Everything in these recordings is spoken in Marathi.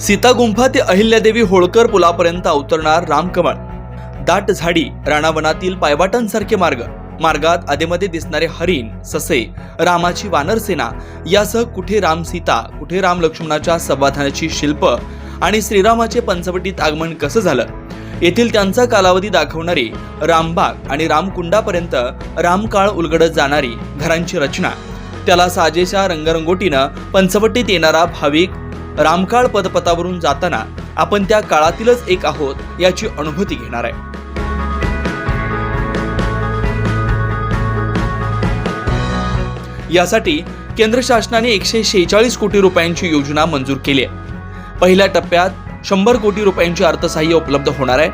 सीता गुंफा ते अहिल्यादेवी होळकर पुलापर्यंत अवतरणार रामकमळ. दाट झाडी राणावनातील पायवाटांसारखे मार्ग. मार्गात आधेमध्ये दिसणारे हरिण ससे रामाची वानरसेना यासह कुठे राम सीता कुठे राम लक्ष्मणाच्या संवादानाची शिल्प आणि श्रीरामाचे पंचवटीत आगमन कसं झालं? येथील त्यांचा कालावधी दाखवणारी रामबाग आणि रामकुंडापर्यंत रामकाळ उलगडत जाणारी घरांची रचना. त्याला साजेशा रंगरंगोटीनं पंचवटीत येणारा भाविक रामकाळ पदपथावरून जाताना आपण त्या काळातीलच एक आहोत याची अनुभूती घेणार आहे. यासाठी केंद्र शासनाने एकशे शेहेचाळीस कोटी रुपयांची योजना मंजूर केली आहे. पहिल्या टप्प्यात शंभर कोटी रुपयांची अर्थसहाय्य उपलब्ध होणार आहे.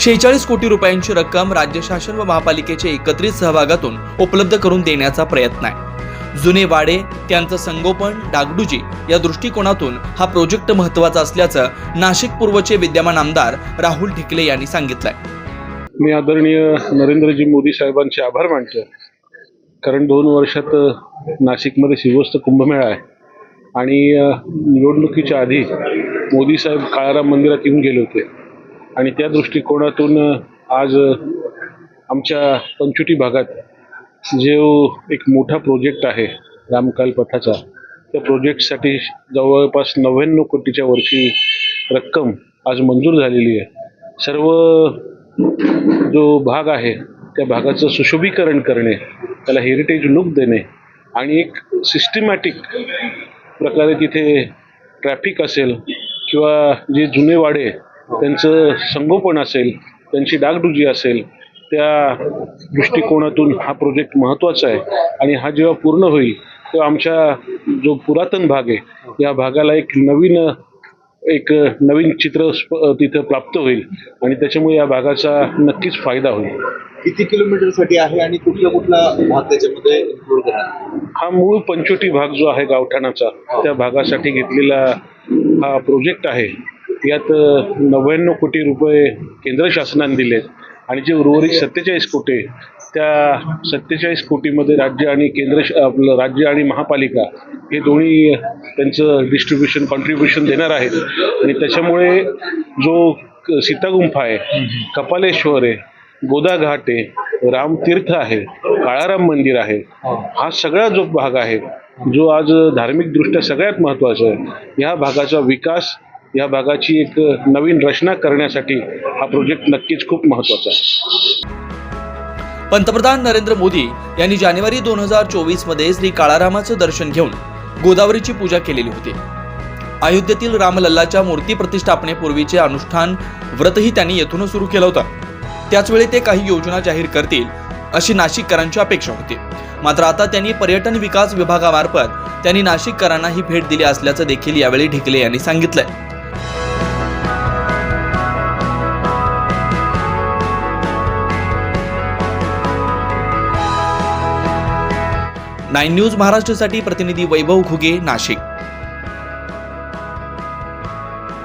शेहेचाळीस कोटी रुपयांची रक्कम राज्य शासन व महापालिकेच्या एकत्रित सहभागातून उपलब्ध करून देण्याचा प्रयत्न आहे. जुने वाडे त्यांचं संगोपन डागडुजी या दृष्टिकोनातून हा प्रोजेक्ट महत्त्वाचा असल्याचं नाशिक पूर्वचे विद्यमान आमदार राहुल ढिकले यांनी सांगितलंय. मी आदरणीय नरेंद्रजी मोदी साहेबांचे आभार मानतो कारण दोन वर्षात नाशिकमध्ये शिवस्त कुंभमेळा आहे. आणि निवडणुकीच्या आधी मोदी साहेब काळाराम मंदिरात येऊन गेले होते. आणि त्या दृष्टिकोनातून आज आमच्या पंचुटी भागात जो एक मोठा प्रोजेक्ट आहे रामकाल पथाचा त्या प्रोजेक्टसाठी जवळपास नव्याण्णव कोटीच्या वरची रक्कम आज मंजूर झालेली आहे. सर्व जो भाग आहे त्या भागाचं सुशोभीकरण करणे त्याला हेरिटेज लुक देणे आणि एक सिस्टमॅटिक प्रकारे तिथे ट्रॅफिक असेल किंवा जे जुने वाडे त्यांचं संगोपन असेल त्यांची डागडुजी असेल त्या दृष्टिकोनातून हा प्रोजेक्ट महत्त्वाचा आहे. आणि हा जेव्हा पूर्ण होईल तेव्हा आमच्या जो पुरातन भाग आहे या भागाला एक नवीन एक नवीन चित्र तिथं प्राप्त होईल. आणि त्याच्यामुळे या भागाचा नक्कीच फायदा होईल. किती किलोमीटरसाठी आहे आणि कुठला कुठला भाग त्याच्यामध्ये इन्क्लूड करणार? हा मूळ पंचवटी भाग जो आहे गावठाणाचा त्या भागासाठी घेतलेला हा प्रोजेक्ट आहे. यात नव्याण्णव कोटी रुपये केंद्र शासनाने दिलेत. आणि जे उर्वरित सत्तेचाळीस कोटी त्या सत्तेचाळीस कोटीमध्ये राज्य आणि केंद्र श- आपलं राज्य आणि महापालिका हे दोन्ही त्यांचं डिस्ट्रीब्युशन कॉन्ट्रीब्युशन देणार आहेत. आणि त्याच्यामुळे जो क- सीतागुंफा आहे कपालेश्वर आहे गोदा घाट आहे रामतीर्थ आहे काळाराम मंदिर आहे हा सगळा जो भाग आहे जो आज धार्मिकदृष्ट्या सगळ्यात महत्त्वाचा आहे ह्या भागाचा विकास या भागाची एक नवीन रचना करण्यासाठी हा प्रोजेक्ट नक्कीच खूप महत्त्वाचा आहे. पंतप्रधान नरेंद्र मोदी यांनी जानेवारी दोन हजार चोवीसमध्ये श्री काळारामाचं दर्शन घेऊन गोदावरीची पूजा केलेली होती. अयोध्येतील रामलल्लाच्या मूर्ती प्रतिष्ठापनेपूर्वीचे अनुष्ठान व्रतही त्यांनी येथूनच सुरू केलं होतं. त्याचवेळी ते काही योजना जाहीर करतील अशी नाशिककरांची अपेक्षा होती. मात्र आता त्यांनी पर्यटन विकास विभागामार्फत त्यांनी नाशिककरांना ही भेट दिली असल्याचं देखील यावेळी ढिकले यांनी सांगितलंय. नाईन न्यूज महाराष्ट्रासाठी प्रतिनिधी वैभव घुगे नाशिक.